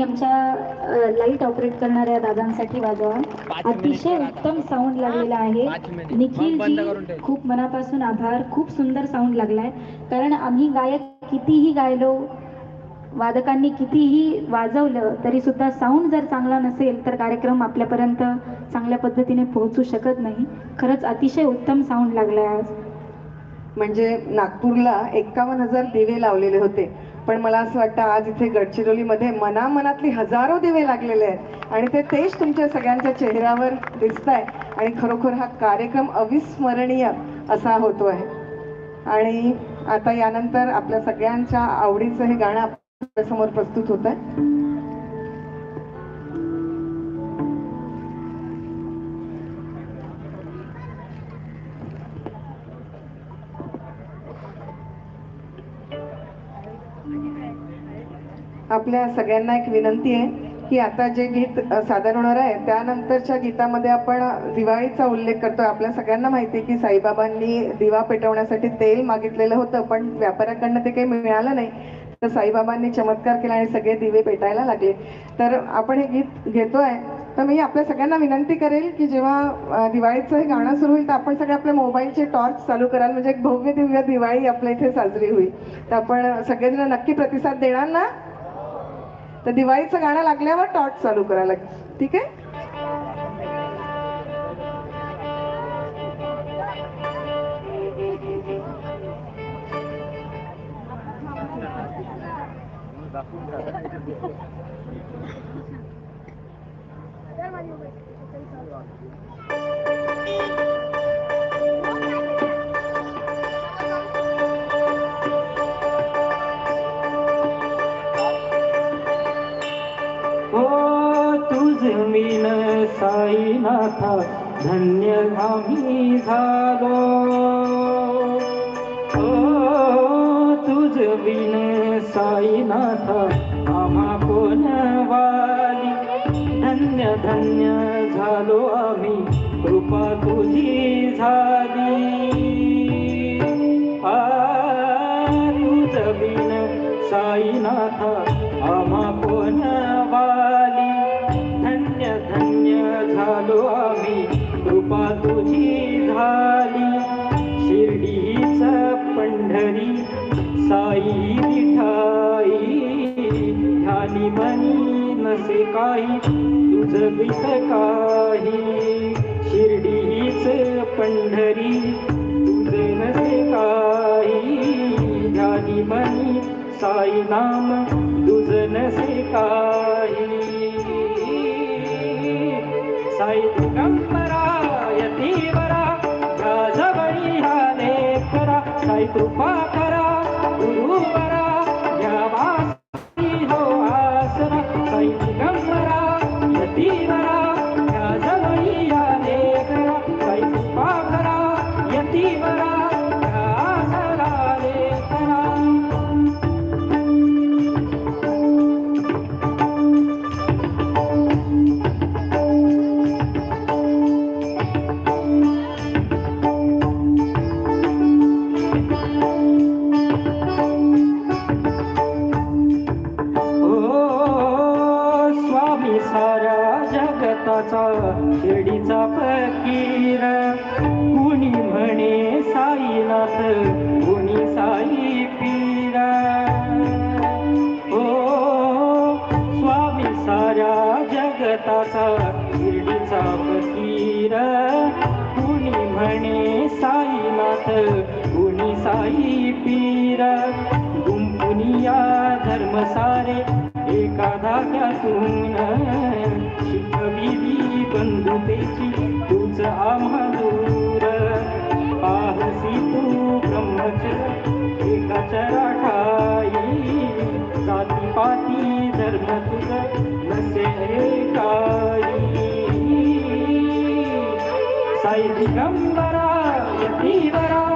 आणि आमच्या light operate करणाऱ्या दादांसाठी वाजवा. अतिशय उत्तम साऊंड लागलेला आहे. निखिलजी खूप मनापासून आभार. खूप सुंदर साऊंड लागलाय. कारण आम्ही गायक कितीही गायलो वादकांनी कितीही वाजवलं तरी सुद्धा साऊंड जर चांगला नसेल तर कार्यक्रम आपल्यापर्यंत चांगल्या पद्धतीने पोहोचू शकत नाही. खरंच अतिशय उत्तम साऊंड लागलाय आज. म्हणजे नागपूरला एक्कावन्न हजार दिवे लावलेले होते. पण मला असं वाटतं आज इथे गडचिरोलीमध्ये मनामनातली हजारो दिवे लागलेले आहेत. आणि ते तेच तुमच्या सगळ्यांच्या चेहऱ्यावर दिसत आहे आणि खरोखर हा कार्यक्रम अविस्मरणीय असा होतो आहे आणि आता यानंतर आपल्या सगळ्यांच्या आवडीचं हे गाणं आपल्यासमोर प्रस्तुत होत आहे आपल्या सगळ्यांना एक विनंती आहे की आता जे गीत सादर होणार आहे त्यानंतरच्या गीतामध्ये आपण दिवाळीचा उल्लेख करतो आपल्या सगळ्यांना माहिती आहे की साईबाबांनी दिवा पेटवण्यासाठी तेल मागितलेलं होतं पण व्यापाऱ्याकडनं ते काही मिळालं नाही. तर साईबाबांनी चमत्कार केला आणि सगळे दिवे पेटायला लागले. तर आपण हे गीत घेतोय. तर मी आपल्या सगळ्यांना विनंती करेल की जेव्हा दिवाळीचं हे गाणं सुरू होईल तर आपण सगळे आपल्या मोबाईलचे टॉर्च चालू कराल. म्हणजे एक भव्य दिव्य दिवाळी आपल्या इथे साजरी होईल. तर आपण सगळेजण नक्की प्रतिसाद देणार ना? तर दिवाळीचं गाणं लागल्यावर टॉर्च चालू करायला लागेल. ठीक आहे? हो तुझ मीन साईनाथा धन्य आम्ही झालो. हो तुझ विन साईनाथा आम्हा कोणवाली धन्य धन्य झालो आम्ही कृपा तुझी झाली. आ तुझ विन साईनाथा आम्हा कोण साई विठाई ध्यानी मनी नसे काही तुझ काही. शिर्डीच पंढरी तुझ नसे काही. ध्यानी मनी साई नाम तुझ नसे काही. साई दिगंबरा यतीवरा राजबळी हा लेखरा साई कृपा देवाचा शिर्डीचा फकीर. कुणी म्हणे साईनाथ कुणी साई पीर. ओ स्वामी साऱ्या जगताचा शिर्डीचा फकीर. कुणी म्हणे साईनाथ कुणी साई पीर. गुंपुनिया धर्मसारे एका धाग्यातून शिकविली तूच तुझ पाहसी तू ब्रह्मच एका चराठाई जाती पाती धर्म तुझ नसे काही साई दिगंबरा यतीवरा